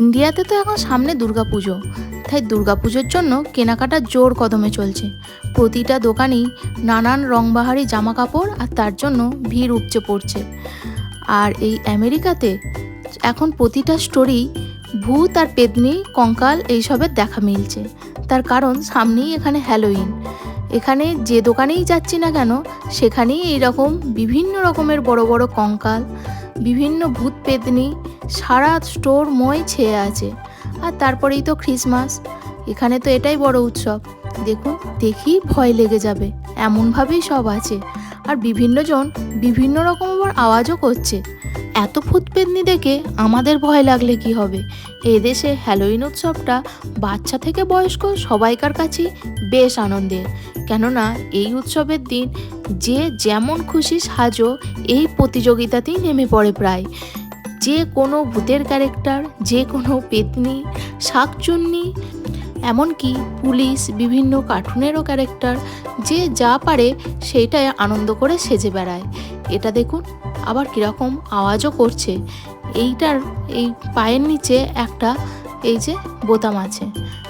ইন্ডিয়াতে তো এখন সামনে দুর্গাপুজো। তাই দুর্গাপুজোর জন্য কেনাকাটা জোর কদমে চলছে। প্রতিটা দোকানেই নানান রংবাহারি জামা কাপড় আর তার জন্য ভিড় উপচে পড়ছে। আর এই আমেরিকাতে এখন প্রতিটা স্টোরি ভূত আর পেদনি কঙ্কাল এইসবের দেখা মিলছে। তার কারণ সামনেই এখানে হ্যালোইন। এখানে যে দোকানেই যাচ্ছি না কেন, সেখানেই এইরকম বিভিন্ন রকমের বড় বড় কঙ্কাল বিভিন্ন ভূত পেতনি সারা স্টোর ময় ছেয়ে আছে। আর তারপরেই তো খ্রিসমাস। এখানে তো এটাই বড় উৎসব। দেখুন, দেখি ভয় লেগে যাবে। এমনভাবেই সব আছে। আর বিভিন্নজন বিভিন্ন রকম আবার আওয়াজও করছে। এত ভূত পেদনি দেখে আমাদের ভয় লাগলে কি হবে? এদেশে হ্যালোইন উৎসবটা বাচ্চা থেকে বয়স্ক সবাইকার কাছেই বেশ আনন্দের। কেননা এই উৎসবের দিন যে যেমন খুশি সাজো, এই প্রতিযোগিতাতেই নেমে পড়ে প্রায়। যে কোনো ভূতের ক্যারেক্টার যে কোনো পেতনি, শাকচুন্নি, এমনকি পুলিশ, বিভিন্ন কার্টুনেরও ক্যারেক্টার যে যা পারে সেইটাই আনন্দ করে সেজে বেড়ায়। এটা দেখুন আবার কীরকম আওয়াজও করছে। এইটার, এই পায়ের নিচে একটা, এই যে বোতাম আছে।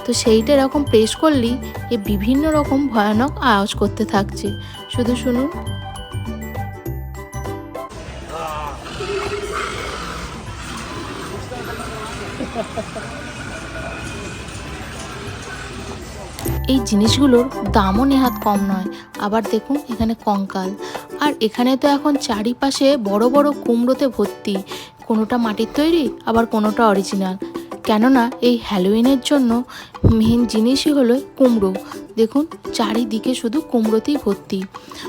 তো সেইটা এরকম প্রেস করলেই এ বিভিন্ন রকম ভয়ানক আওয়াজ করতে থাকছে। শুধু শুনুন। এই জিনিসগুলোর দামও নেহাত কম নয়। আবার দেখুন, এখানে কঙ্কাল। আর এখানে তো এখন চারিপাশে বড় বড় কুমড়োতে ভর্তি। কোনোটা মাটির তৈরি, আবার কোনোটা অরিজিনাল কেননা এই হ্যালোইনের জন্য মেন জিনিসই হলো কুমড়ো। দেখুন, চারিদিকে শুধু কুমড়োতেই ভর্তি।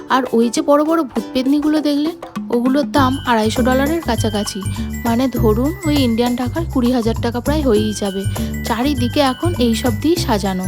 আর ওই যে বড় বড় ভূতপেদনিগুলো দেখলেন, ওগুলোর দাম আড়াইশো ডলারের কাছাকাছি। মানে ধরুন, ওই ইন্ডিয়ান টাকার কুড়ি হাজার টাকা প্রায় হয়েই যাবে। চারিদিকে এখন এই সব দিয়েই সাজানো।